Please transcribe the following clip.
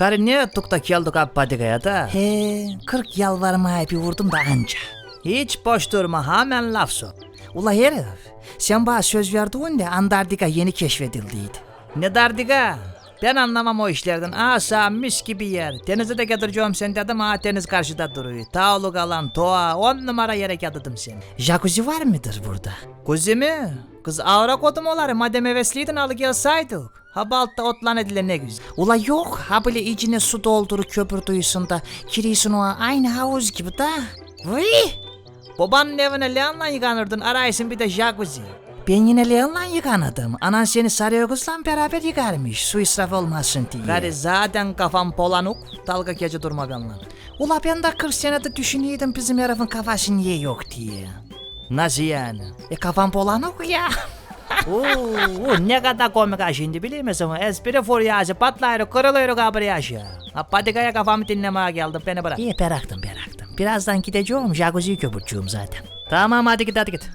Karı ne ettik da geldik abi patikaya da? He, 40 yalvarmaya bir vurdum da anca. Hiç boş durma hemen laf sok. Ula herif, sen bana söz verdin de Antarktika yeni keşfedildiydi. Ne derdiga? Ben anlamam o işlerden. Asa mis gibi yer. Denize de getireceğim seni dedim ha deniz karşıda duruyor. Tağlık alan, doğa, on numara yere getirdim seni. Jacuzzi var mıdır burada? Kuzi mi? Kız ağra kodum olar. Madem hevesliydin alı gelsaydık. Ha balta otlan edilir ne güzel. Ula yok, ha böyle içine su doldur köpür duyusun da kirisin o aynı havuz gibi da. Vıy! Babanın evine leğenle yıkanırdın. Araysın bir de jacuzzi. Ben yine Leon'la yıkanadım. Anan seni sarı kızla beraber yıkarmış. Su israf olmasın diye. Gari zaten kafam polanuk. Dalga gece durma benimle. Ula ben de 40 senedir düşünüyordum bizim herifin kafası niye yok diye. Nasıl yani? E kafam polanık ya. Oo, ne kadar komik ha şimdi biliyor musun? Espri furyası patlayır kırılıyor kabır yaşı. Ha patikaya kafamı dinlemeye geldim beni bırak. İyi bıraktım bıraktım. Birazdan gideceğim jacuzziyi köpürteceğim zaten. Tamam hadi git hadi git.